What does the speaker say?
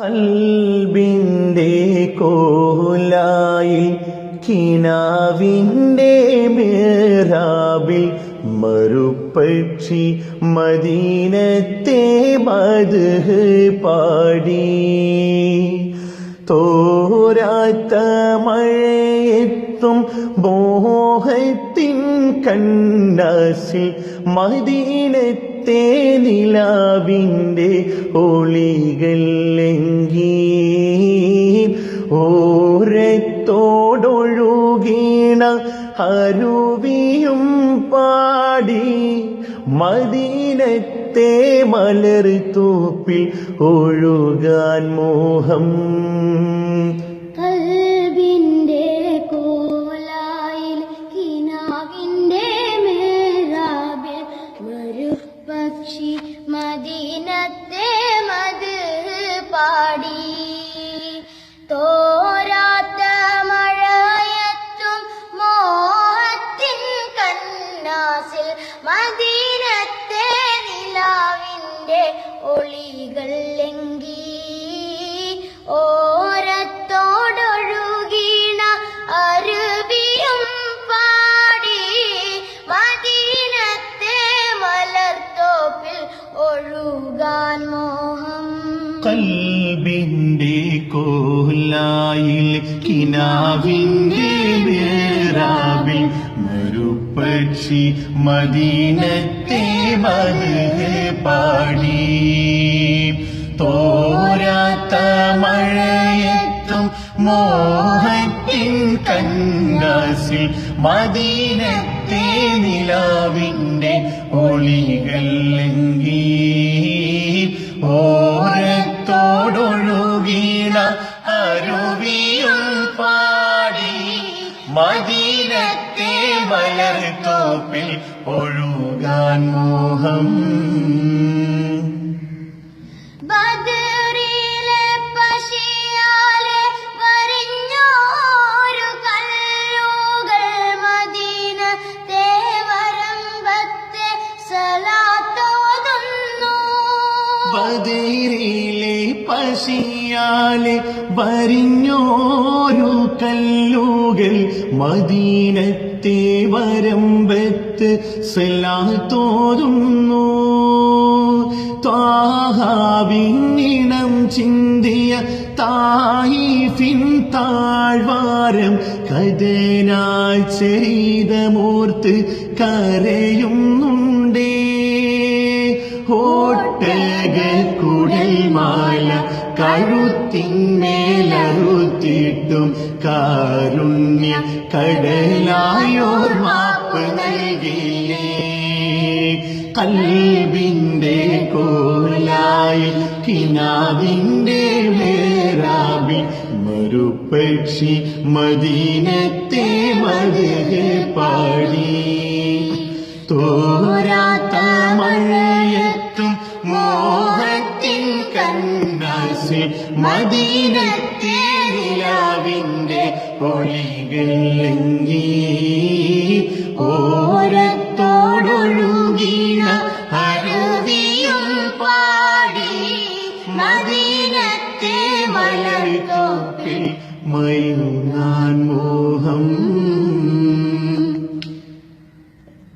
കൽബിന്റെ കോലായിൽ കിനാവിന്റെ മേറാവിൽ മറുപക്ഷി മദീനത്തെ മത് പാടി. തോരാത്ത മഴയെത്തും മോഹത്തിൻ കണ്ണാസിൽ മദീനത്തെ നിലാവിന്റെ ഒളികൾ ലങ്കി ഓരത്തോടൊഴുകീണ അരുവിയും പാടി മദീനത്തെ മലർ തൂപ്പിൽ ഒഴുകാൻ മോഹം പാടി. തോരാത്ത മഴയത്തും മോഹത്തിൻ കണ്ണാസിൽ മദീനത്തെ നിലാവിന്റെ ഒളികൾ ലംഘി. ഒഴുകാൻ മോഹം കൽബിന്റെ കോലായിൽ കിനാവിന്റെ മേറാബിൽ മറുപക്ഷി മദീനത്തെ മത് പാടി. തോരാത്ത മഴയത്തും മോഹത്തിൻ കങ്കാസിൽ മദീനത്തെ നിലാവിന്റെ ഒളികൾ ലംഘി. മദീനത്തെ മലർ തോപ്പിൽ ഒഴുകാൻ മോഹം. ിയാലെ പശിയാലെ വരിഞ്ഞോരു കല്ലുകൾ മദീനത്തെ വരമ്പത്ത് സെല്ലാത്തോരുന്നു ണം ചിന്തിയ തായിഫിൻ താഴ്വാരം കഥനാൽ ചെയ്ത മൂർത്ത് കരയുന്നുണ്ടേ. ഓട്ടക കുടൽമാല കഴുത്തിന്മേലറുത്തിട്ടും കാരുണ്യ കടലായോർ മാപ്പ് നൽകിയേ. കൽബിന്റെ കോലായി കിനാവിന്റെ മേരാബി മറുപക്ഷി മദീനത്തെ മത് പാടി. തോരാത്ത മഴയത്തും മോഹത്തിൻ കണ്ണാസി മദീനത്തെ പൊഴികളിലെങ്കി ഓരത്തോടൊഴുകിണ അരുവിയും പാടി മദീനത്തെ മലർത്തോപ്പിൽ മയുങ്ങാൻ മോഹം